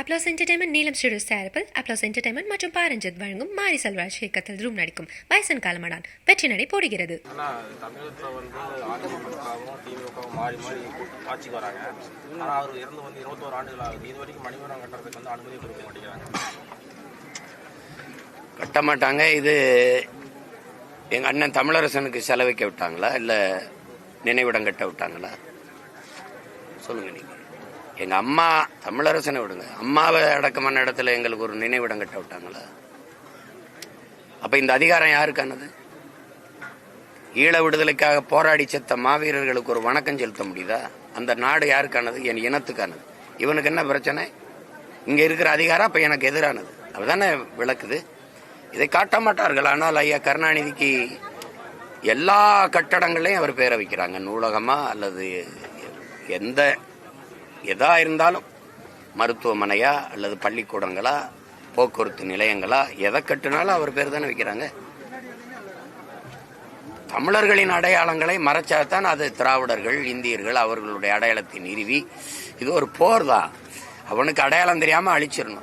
Applause entertainment Neelam studios தயாரிப்பில் applause entertainment மற்றும் பாரஞ்சத் வழங்கும் மாரி செல்வராஜ் இயக்கத்தில் ரூம் நடிக்கும் வயசன் காலமடான் வெற்றி நடை போடுகிறது. தமிழகத்தில் வந்து அதிமுகவும் திமுகவும் மாறி மாறி ஆட்சிக்கு வராங்க. ஆனால் அவர் இறந்து வந்து இருபத்தோரு ஆண்டுகள் ஆகுது இது வரைக்கும் மணிமரம் கட்டுறதுக்கு வந்து அனுமதி கொடுக்க மாட்டேங்கிறாங்க. கட்ட மாட்டாங்க. இது எங்கள் அண்ணன் தமிழரசனுக்கு செலவிக்க விட்டாங்களா? இல்லை நினைவிடம் கட்ட விட்டாங்களா? சொல்லுங்க நீங்க. எங்கள் அம்மா தமிழரசனை விடுங்க. அம்மாவை அடக்கமான இடத்துல எங்களுக்கு ஒரு நினைவிடம் கட்ட விட்டாங்களா? அப்போ இந்த அதிகாரம் யாருக்கானது ஈழ விடுதலைக்காக போராடி செத்த மாவீரர்களுக்கு ஒரு வணக்கம் செலுத்த முடியுதா? அந்த நாடு யாருக்கானது என் இனத்துக்கானது இவனுக்கு என்ன பிரச்சனை? இங்க இருக்கிற அதிகாரம் அப்ப எனக்கு எதிரானது. அதுதானே விளக்குது? இதை காட்ட மாட்டார்கள். ஆனால் ஐயா கருணாநிதிக்கு எல்லா கட்டடங்களையும் அவர் பேர வைக்கிறாங்க நூலகமா அல்லது எந்த எதா இருந்தாலும் மருத்துவமனையா அல்லது பள்ளிக்கூடங்களா போக்குவரத்து நிலையங்களா எதை கட்டினாலும் அவர் பேர் தானே வைக்கிறாங்க. தமிழர்களின் அடையாளங்களை மறைச்சாதான் அது திராவிடர்கள் இந்தியர்கள் அவர்களுடைய அடையாளத்தை நிறுவி. இது ஒரு போர் தான். அவனுக்கு அடையாளம் தெரியாம அழிச்சிடணும்.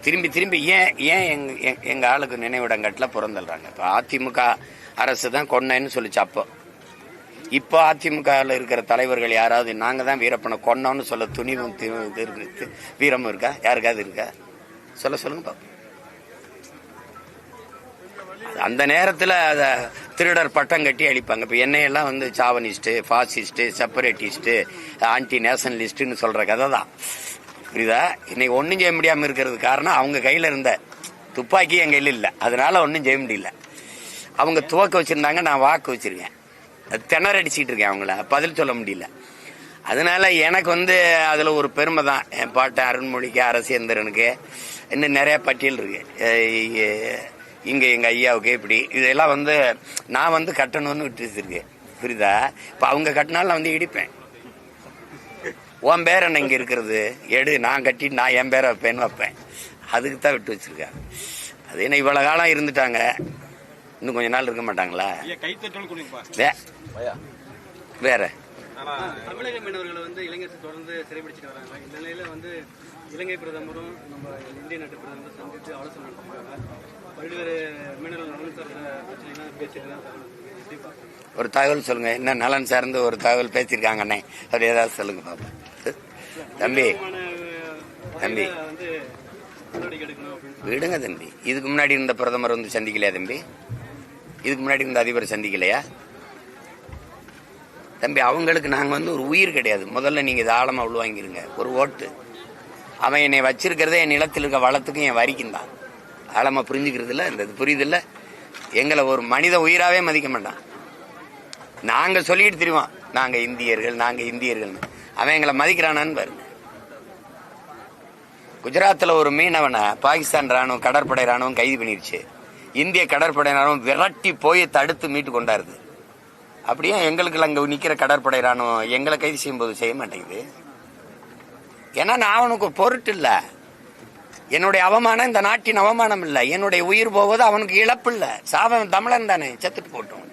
திரும்பி திரும்பி ஏன் ஏன் எங்க எங்க- ஆளுக்கு நினைவிடங்கட்டில் பிறந்துடுறாங்க? இப்போ அதிமுக அரசு தான் கொன்னேன்னு சொல்லிச்சு அப்போ. இப்போ அதிமுகவில் இருக்கிற தலைவர்கள் யாராவது நாங்க தான் வீரப்பனை கொண்டோம்னு சொல்ல துணிவும் வீரமும் இருக்கா? யாருக்காவது இருக்கா? சொல்ல சொல்லுங்க பாப்போம். அந்த நேரத்தில் அத திருடர் பட்டம் கட்டி அழிப்பாங்க. இப்போ என்னையெல்லாம் வந்து சாவனிஸ்ட்டு ஃபாசிஸ்ட்டு செப்பரேட்டிஸ்ட்டு ஆன்டி நேஷனலிஸ்ட்டுன்னு சொல்கிற கதை தான். புரியுதா? இன்னைக்கு ஒன்றும் செய்ய முடியாமல் இருக்கிறது காரணம் அவங்க கையில் இருந்த துப்பாக்கி என் கையில் இல்லை. அதனால ஒன்றும் செய்ய முடியல. அவங்க துவக்க வச்சுருந்தாங்க நான் வாக்கு வச்சிருக்கேன். அது திணறடிச்சிட்டு இருக்கேன் அவங்கள. பதில் சொல்ல முடியல. அதனால எனக்கு வந்து அதில் ஒரு பெருமை தான். என் பாட்டு அருண்மொழிக்கு அரசேந்திரனுக்கு இன்னும் நிறைய பட்டியல் இருக்கு. இங்க எங்க ஐயாவுக்கு இப்படி. இதெல்லாம் வந்து நான் வந்து கட்டணும்னு விட்டு வச்சிருக்கேன் புரியுதா? இப்போ அவங்க கட்டினாலும் நான் வந்து இடிப்பேன். உன் பேர் என்ன இங்க இருக்கிறது? எடு நான் கட்டி நான் என் பேரை வைப்பேன்னு வைப்பேன். அதுக்கு தான் விட்டு வச்சிருக்கேன் அது என்ன இவ்வளவு காலம் இருந்துட்டாங்க? இன்னும் கொஞ்ச நாள் இருக்க மாட்டாங்களா? வேற? தமிழக மீனவர்களை வந்து இளைஞர்கள் தொடர்ந்து சிறைபிடிச்சிட்டு வராங்க இந்த நிலையில வந்து இலங்கை பிரதமரும் நம்ம இந்திய நாட்டு பிரதமரும் சந்தித்து ஆலோசனை நடத்திருக்காங்க. பல்வேறு மீனவர்கள் நலன் சார்ந்த பிரச்சனைலாம் பேசிட்டு? ஒரு தகவல் சொல்லுங்க. என்ன நலன் சார்ந்து ஒரு தகவல் பேசியிருக்காங்க அண்ணே. அப்படி ஏதாவது சொல்லுங்க பாப்பா தம்பி. தம்பி. வகையில வந்து நடவடிக்கை எடுக்கணும் அப்படின்னு விடுங்க தம்பி. இதுக்கு முன்னாடி இருந்த பிரதமர் வந்து சந்திக்கலையா தம்பி? இதுக்கு முன்னாடி இருந்த அதிபர் சந்திக்கலையா? தம்பி அவங்களுக்கு நாங்கள் வந்து ஒரு உயிர் கிடையாது. முதல்ல நீங்கள் இது ஆழமாக உள்வாங்கிருங்க ஒரு ஓட்டு. அவன் என்னை வச்சிருக்கிறதே என் நிலத்தில் இருக்க வளத்துக்கும் என் வரிக்கும் தான். ஆழமாக புரிஞ்சுக்கிறது இல்லை? இந்த இது புரியுதில்ல எங்களை ஒரு மனித உயிராகவே மதிக்க மாட்டான். நாங்கள் சொல்லிட்டு தெரியுவோம் நாங்கள் இந்தியர்கள் நாங்கள் இந்தியர்கள்னு. அவன் எங்களை மதிக்கிறானான்னு பாருங்க. குஜராத்தில் ஒரு மீனவனை பாகிஸ்தான் ராணுவம் கடற்படை ராணுவம் கைது பண்ணிருச்சு. இந்திய கடற்படை ராணுவம் விரட்டி போய் தடுத்து மீட்டு கொண்டாருது. அப்படியே எங்களுக்கு அங்கே நிற்கிற கடற்படை ராணுவம் எங்களை கைது செய்யும்போது செய்ய மாட்டேங்குது. ஏன்னா நான் அவனுக்கு பொருட்டு இல்லை. என்னுடைய அவமானம் இந்த நாட்டின் அவமானம் இல்லை. என்னுடைய உயிர் போவது அவனுக்கு இழப்பு இல்லை. சாபம் தமிழன் தானே செத்துட்டு போட்டோம்.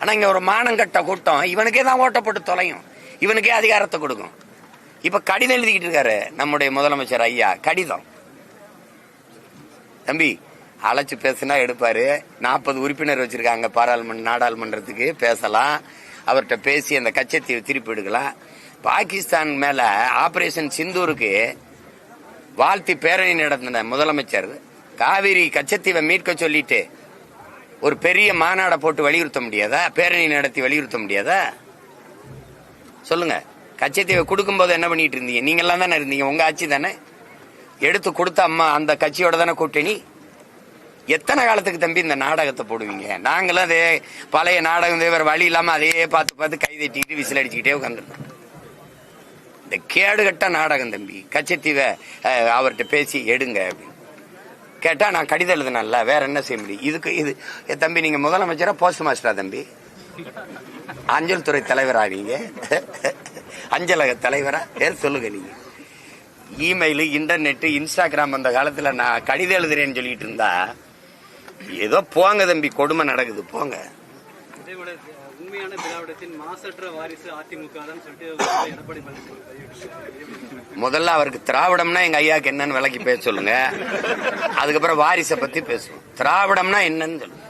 ஆனால் இங்கே ஒரு மானங்கட்ட கூட்டம் இவனுக்கே தான் ஓட்டப்பட்டு தொலையும். இவனுக்கே அதிகாரத்தை கொடுக்கும். இப்போ கடிதம் எழுதிக்கிட்டு இருக்காரு நம்முடைய முதலமைச்சர் ஐயா கடிதம். தம்பி அழைச்சி பேசினா எடுப்பாரு. நாற்பது உறுப்பினர் வச்சிருக்காங்க பாராளுமன்ற நாடாளுமன்றத்துக்கு பேசலாம். அவர்கிட்ட பேசி அந்த கச்சத்தீவை திருப்பி எடுக்கலாம். பாகிஸ்தான் மேல ஆபரேஷன் சிந்தூருக்கு வாழ்த்தி பேரணி நடத்தின முதலமைச்சர் காவிரி கச்சத்தீவை மீட்க சொல்லிட்டு ஒரு பெரிய மாநாடை போட்டு வலியுறுத்த முடியாதா? பேரணி நடத்தி வலியுறுத்த முடியாதா? சொல்லுங்க. கச்சத்தீவை கொடுக்கும்போது என்ன பண்ணிட்டு இருந்தீங்க? நீங்க எல்லாம் தானே இருந்தீங்க. உங்க ஆட்சி தானே? எடுத்து கொடுத்த அம்மா அந்த கட்சியோட தானே கூட்டணி? எத்தனை காலத்துக்கு தம்பி இந்த நாடகத்தை போடுவீங்க? நாங்களும் அதே பழைய நாடகம் வேற வழி இல்லாமல் அதையே பார்த்து பார்த்து கை தட்டிக்கிட்டு விசில் அடிச்சுக்கிட்டே உட்காந்துருக்கோம் இந்த கேடுகட்ட நாடகம் தம்பி கச்சத்தீவை அவர்கிட்ட பேசி எடுங்க அப்படின்னு. கேட்டால் நான் கடிதம் எழுதுனேன்ல வேற என்ன செய்ய முடியும்? இதுக்கு இது தம்பி நீங்கள் முதலமைச்சரா போஸ்ட் மாஸ்டரா தம்பி? அஞ்சல் துறை தலைவரா நீங்க? அஞ்சலக தலைவரா? பேர் சொல்லுங்க நீங்க. இமெயில் இன்டர்நெட் இன்ஸ்டாகிராம் அந்த காலத்தில் நான் கடிதம் எழுதுறேன்னு சொல்லிட்டு இருந்தா ஏதோ போங்க தம்பி கொடுமை நடக்குது போங்க. உண்மையான திராவிடத்தின் மாசற்ற வாரிசு அதிமுக. முதல்ல அவருக்கு திராவிடம்னா எங்க ஐயாக்கு என்னன்னு விளக்கி பேச சொல்லுங்க. அதுக்கப்புறம் வாரிசை பத்தி பேசுவோம். திராவிடம்னா என்னன்னு சொல்லுங்க.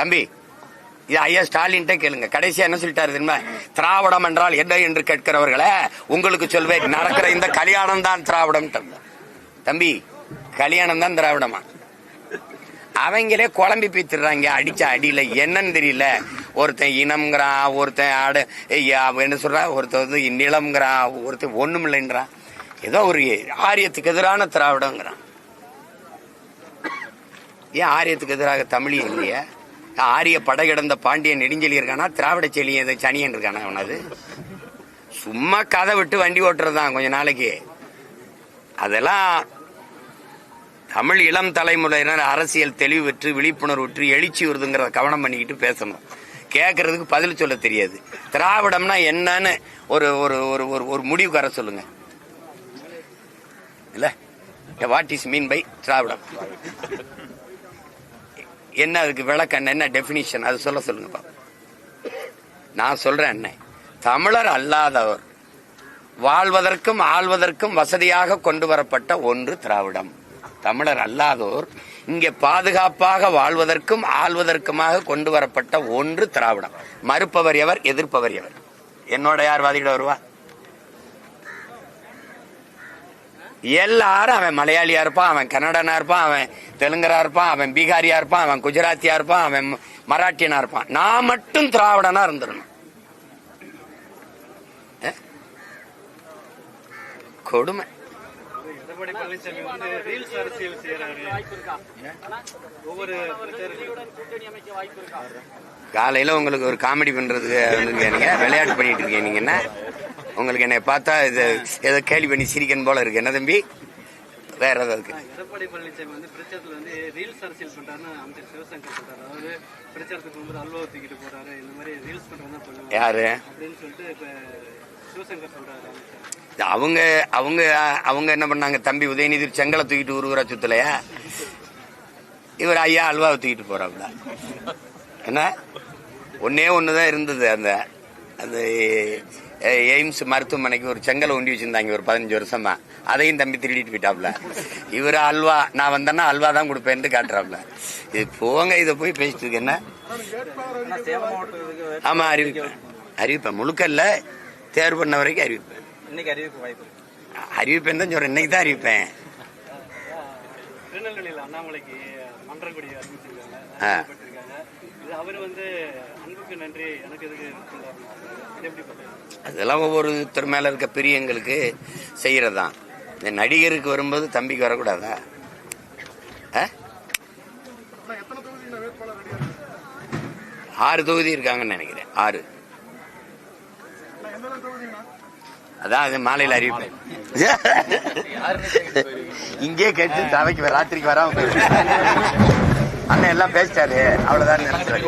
தம்பி இது ஐயா ஸ்டாலின்ட்டே கேளுங்க. கடைசியா என்ன சொல்லிட்டாரு தெரியுமா? திராவிடம் என்றால் என்ன என்று கேட்கிறவர்களே உங்களுக்கு சொல்வேன் நடக்கிற இந்த கல்யாணம் தான் திராவிடம் தம்பி கல்யாணம் தான் திராவிடமா? அவங்களே குழம்பி பீத்துறாங்க அடிச்ச அடியில. என்னன்னு தெரியல. ஒருத்தன் இனம்ங்கிறான் ஒருத்தன் ஆடு என்ன சொல்றா? ஒருத்தன் வந்து நிலம்ங்கிறான் ஒருத்தன் ஒண்ணும் இல்லைன்றான் ஏதோ ஒரு ஆரியத்துக்கு எதிரான திராவிடங்கிறான். ஏன் ஆரியத்துக்கு எதிராக தமிழியம் இல்லையா? ஆரிய படகிடந்த பாண்டியன் நெடுஞ்செலி இருக்கானா? திராவிட செலி ஏதோ சனியன் இருக்கானா அவனது சும்மா கதை விட்டு வண்டி ஓட்டுறதுதான் கொஞ்ச நாளைக்கு. அதெல்லாம் தமிழ் இளம் தலைமுறையினர் அரசியல் தெளிவு பெற்று விழிப்புணர்வு பெற்று எழுச்சி வருதுங்கிறத கவனம் பண்ணிக்கிட்டு பேசணும். கேட்கறதுக்கு பதில் சொல்ல தெரியாது. திராவிடம்னா என்னன்னு ஒரு ஒரு ஒரு ஒரு ஒரு முடிவுக்கு வர சொல்லுங்க. இல்ல? வாட் இஸ் மீன் பை திராவிடம்? என்ன அதுக்கு விளக்கம் என்ன டெபினிஷன் அது சொல்ல சொல்லுங்க நான் சொல்றேன் என்ன? தமிழர் அல்லாதவர் வாழ்வதற்கும் ஆள்வதற்கும் வசதியாக கொண்டு வரப்பட்ட ஒன்று திராவிடம். தமிழர் அல்லாதோர் இங்கே பாதுகாப்பாக வாழ்வதற்கும் ஆள்வதற்குமாக கொண்டு வரப்பட்ட ஒன்று திராவிடம். மறுப்பவர் எவர் எதிர்ப்பவர் எவர்? என்னோட யார் வாதிட வருவா? எல்லாரும் அவன் மலையாளியா இருப்பான் அவன் கன்னடனா இருப்பான் அவன் தெலுங்கரா இருப்பான் அவன் பீகாரியா இருப்பான் அவன் குஜராத்தியா இருப்பான் அவன் மராட்டியனா இருப்பான். நான் மட்டும் திராவிடனா இருந்துடணும் கொடுமை. எடப்பாடி பழனிசாமி வந்து ரீல்ஸ் அரசியல் செய்யறாரு ஒவ்வொரு காலையில உங்களுக்கு ஒரு காமெடி பண்றதுக்கு வந்துருக்கீங்க விளையாட்டு பண்ணிட்டு இருக்கீங்க. நீங்க என்ன? உங்களுக்கு என்னை பார்த்தா இது ஏதோ கேலி பண்ணி சிரிக்கணும் போல இருக்கு. என்ன தம்பி? வேற ஏதாவது இருக்கு. எடப்பாடி பழனிசாமி வந்து பிரச்சாரத்துல வந்து ரீல்ஸ் அரசியல் பண்றாருன்னு அமைச்சர் சிவசங்கர் சொல்றாரு. அதாவது பிரச்சாரத்துக்கு போகும்போது அல்வா தூக்கிட்டு போறாரு. இந்த மாதிரி ரீல்ஸ் பண்றதா தான் பண்ணுவாங்க யாரு? அப்படின்னு சொல்லிட்டு இப்ப சிவசங்கர் சொல்றாரு அமைச்சர். அவங்க அவங்க அவங்க என்ன பண்ணாங்க? தம்பி உதயநிதி செங்கலை தூக்கிட்டு ஊருவரா சுத்தலையா? இவர் ஐயா அல்வாவை தூக்கிட்டு போறாப்ல என்ன? ஒன்னே ஒண்ணுதான் இருந்தது. அந்த அந்த எய்ம்ஸ் மருத்துவமனைக்கு ஒரு செங்கலை ஒண்டி வச்சிருந்தாங்க ஒரு பதினஞ்சு வருஷமா. அதையும் தம்பி திருடிட்டு போயிட்டாப்ல இவர் அல்வா நான் வந்தேன்னா அல்வா தான் கொடுப்பேன்ட்டு காட்டுறாப்ல இது போங்க இதை போய் பேசிட்டு இருக்கு. என்ன? ஆமா அறிவிப்பேன். அறிவிப்பேன். முழுக்க இல்ல தேர்வு பண்ண வரைக்கும் அறிவிப்பேன். இன்னைக்கு அறிவிப்பு வாய்ப்பு அறிவிப்பேன் தான் சொல்றேன். இன்னைக்கு தான் அறிவிப்பேன். திருநெல்வேலியில அண்ணாமலைக்கு பார்க்கறது? அதெல்லாம் ஒவ்வொருத்தர் மேல இருக்க பிரியங்களுக்கு செய்யறதுதான். இந்த நடிகருக்கு வரும்போது தம்பிக்கு வரக்கூடாதா? ஆறு தொகுதி இருக்காங்கன்னு நினைக்கிறேன். ஆறு. அதான் அது மாலையில் அறிவிப்பேன் இங்கே கேட்டு சபைக்கு ராத்திரிக்கு வராம அண்ணன் எல்லாம் பேசிட்டாரு. அவ்வளவுதான் நினைச்சாரு